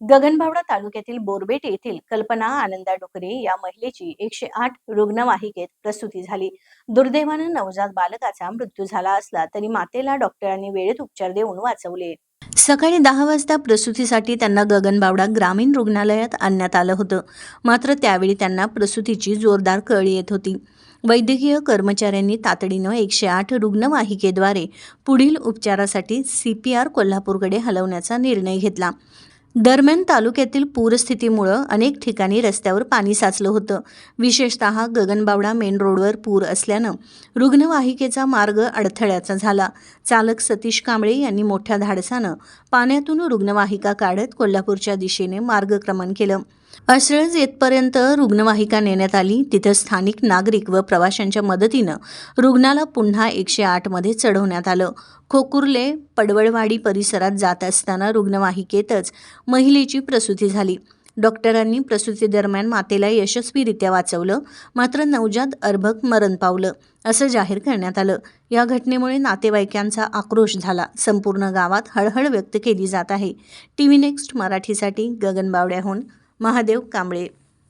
गगनबावडा तालुक्यातील बोरबेट येथील कल्पना आनंदा डुकरे या महिलेची एकशे आठ रुग्णवाहिकेत प्रसूती झाली. दुर्दैवानं नवजात बालकाचा मृत्यू झाला असला तरी मातेला डॉक्टरांनी वेळेत उपचार देऊन वाचवले. सकाळी दहा वाजता प्रसूतीसाठी त्यांना गगनबावडा ग्रामीण रुग्णालयात आणण्यात आलं होतं. मात्र त्यावेळी त्यांना प्रसूतीची जोरदार कळ येत होती. वैद्यकीय कर्मचाऱ्यांनी तातडीनं एकशे आठ रुग्णवाहिकेद्वारे पुढील उपचारासाठी सी पी आर कोल्हापूरकडे हलवण्याचा निर्णय घेतला. दरम्यान तालुक्यातील पूरस्थितीमुळं अनेक ठिकाणी रस्त्यावर पाणी साचलं होतं. विशेषतः गगनबावडा मेन रोडवर पूर असल्यानं रुग्णवाहिकेचा मार्ग अडथळ्याचा झाला. चालक सतीश कांबळे यांनी मोठ्या धाडसानं पाण्यातून रुग्णवाहिका काढत कोल्हापूरच्या दिशेने मार्गक्रमण केलं. अश्रज येथपर्यंत रुग्णवाहिका नेण्यात आली. तिथं स्थानिक नागरिक व प्रवाशांच्या मदतीनं रुग्णाला पुन्हा एकशे आठमध्ये चढवण्यात आलं. खोकुर्ले पडवळवाडी परिसरात जात असताना रुग्णवाहिकेतच महिलेची प्रसूती झाली. डॉक्टरांनी प्रसूतीदरम्यान मातेला यशस्वीरित्या वाचवलं. मात्र नवजात अर्भक मरण पावलं असं जाहीर करण्यात आलं. या घटनेमुळे नातेवाईकांचा आक्रोश झाला. संपूर्ण गावात हळहळ व्यक्त केली जात आहे. टी व्ही नेक्स्ट मराठीसाठी गगन बावड्याहून महादेव कांबळे.